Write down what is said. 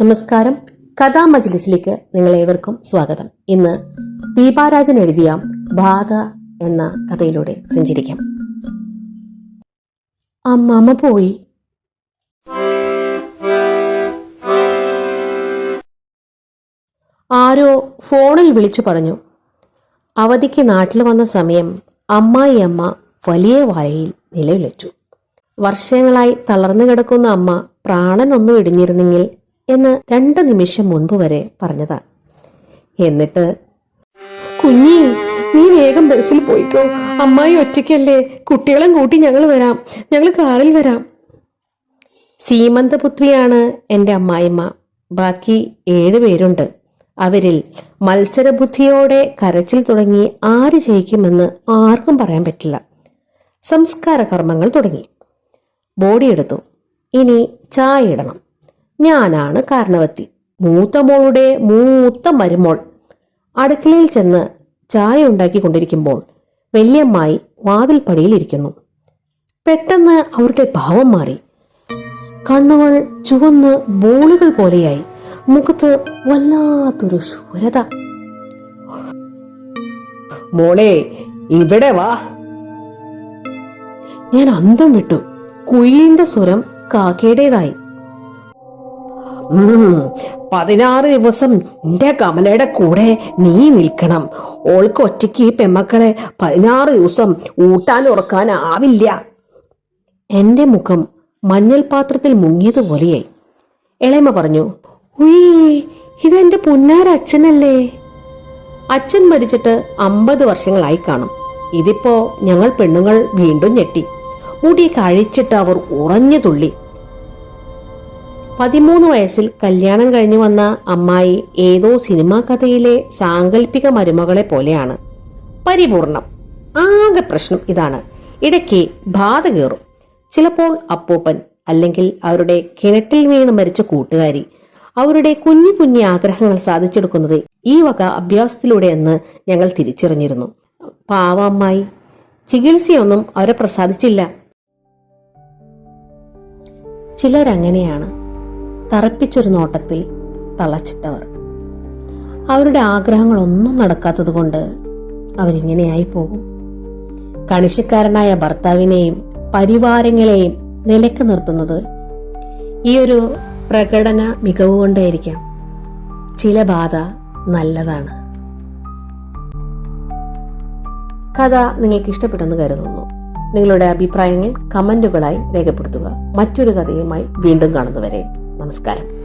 നമസ്കാരം. കഥാ മജ്ലിസിലേക്ക് നിങ്ങളേവർക്കും സ്വാഗതം. ഇന്ന് ദീപാരാജൻ എഴുതിയ ബാധ എന്ന കഥയിലൂടെ സഞ്ചരിക്കാം. അമ്മമ്മ പോയി. ആരോ ഫോണിൽ വിളിച്ചു പറഞ്ഞു. അവധിക്ക് നാട്ടിൽ വന്ന സമയം അമ്മായി അമ്മ വലിയ വായയിൽ നിലവിളിച്ചു. വർഷങ്ങളായി തളർന്നു കിടക്കുന്ന അമ്മ പ്രാണൻ ഒന്നും ഇടിഞ്ഞിരുന്നെങ്കിൽ എന്ന് രണ്ട് നിമിഷം മുൻപ് വരെ പറഞ്ഞതാ. എന്നിട്ട് കുഞ്ഞി നീ വേഗം ബസ്സിൽ പോയിക്കോ. അമ്മായി ഒറ്റയ്ക്കല്ലേ. കുട്ടികളും കൂട്ടി ഞങ്ങൾ വരാം. ഞങ്ങൾ കാറിൽ വരാം. സീമന്ത പുത്രിയാണ് എന്റെ അമ്മായിമ്മ. ബാക്കി ഏഴ് പേരുണ്ട്. അവരിൽ മത്സരബുദ്ധിയോടെ കരച്ചിൽ തുടങ്ങി ആര് ജയിക്കുമെന്ന് ആർക്കും പറയാൻ പറ്റില്ല. സംസ്കാര കർമ്മങ്ങൾ തുടങ്ങി. ബോഡി എടുത്തു. ഇനി ചായ ഇടണം. ഞാനാണ് കാരണവത്തി. മൂത്ത മോളുടെ മൂത്ത മരുമോൾ. അടുക്കളയിൽ ചെന്ന് ചായ ഉണ്ടാക്കിക്കൊണ്ടിരിക്കുമ്പോൾ വല്യമ്മായി വാതിൽപ്പടിയിലിരിക്കുന്നു പെട്ടെന്ന് അവരുടെ ഭാവം മാറി. കണ്ണുകൾ ചുവന്ന് ബോളുകൾ പോലെയായി. മുഖത്ത് വല്ലാത്തൊരു ശൂരത. മോളെ ഇവിടെ വാ. ഞാൻ അന്തം വിട്ടു. കുയിലിന്റെ സ്വരം കാക്കയുടേതായി. പതിനാറ് ദിവസം എന്റെ കമലയുടെ കൂടെ നീ നിൽക്കണം. ഓൾക്ക് ഒറ്റയ്ക്ക് ഈ പെമ്മക്കളെ പതിനാറ് ദിവസം ഊട്ടാൻ ഉറക്കാൻ ആവില്ല. എന്റെ മുഖം മഞ്ഞൾ പാത്രത്തിൽ മുങ്ങിയതുപോലെയായി. എളേമ പറഞ്ഞു ഇതെന്റെ പുന്നാര അച്ഛനല്ലേ? അച്ഛൻ മരിച്ചിട്ട് അമ്പത് വർഷങ്ങളായി കാണും. ഇതിപ്പോ ഞങ്ങൾ പെണ്ണുങ്ങൾ വീണ്ടും ഞെട്ടി. മുടി കഴിച്ചിട്ട് അവർ ഉറഞ്ഞു തുള്ളി. പതിമൂന്ന് വയസ്സിൽ കല്യാണം കഴിഞ്ഞു വന്ന അമ്മായി ഏതോ സിനിമാ കഥയിലെ സാങ്കല്പിക മരുമകളെ പോലെയാണ്. പരിപൂർണം. ആകെ പ്രശ്നം ഇതാണ്. ഇടയ്ക്ക് ബാധ കയറും. ചിലപ്പോൾ അപ്പൂപ്പൻ അല്ലെങ്കിൽ അവരുടെ കിണറ്റിൽ വീണ് മരിച്ച കൂട്ടുകാരി അവരുടെ കുഞ്ഞു കുഞ്ഞു ആഗ്രഹങ്ങൾ സാധിച്ചെടുക്കുന്നത് ഈ വക അഭ്യാസത്തിലൂടെ എന്ന് ഞങ്ങൾ തിരിച്ചറിഞ്ഞിരുന്നു. പാവ അമ്മായി. ചികിത്സയൊന്നും അവരെ പ്രസാദിച്ചില്ല. ചിലരങ്ങനെയാണ് തറപ്പിച്ചൊരു നോട്ടത്തിൽ തളച്ചിട്ടവർ. അവരുടെ ആഗ്രഹങ്ങളൊന്നും നടക്കാത്തതുകൊണ്ട് അവരിങ്ങനെയായി പോകും. കണിശക്കാരനായ ഭർത്താവിനെയും പരിവാരങ്ങളെയും നിലയ്ക്ക് നിർത്തുന്നത് ഈ ഒരു പ്രകടന മികവ് കൊണ്ടായിരിക്കാം. ചില ബാധ നല്ലതാണ്. കഥ നിങ്ങൾക്ക് ഇഷ്ടപ്പെട്ടെന്ന് കരുതുന്നു. നിങ്ങളുടെ അഭിപ്രായങ്ങൾ കമന്റുകളായി രേഖപ്പെടുത്തുക. മറ്റൊരു കഥയുമായി വീണ്ടും കാണുന്നവരെ നമസ്കാരം.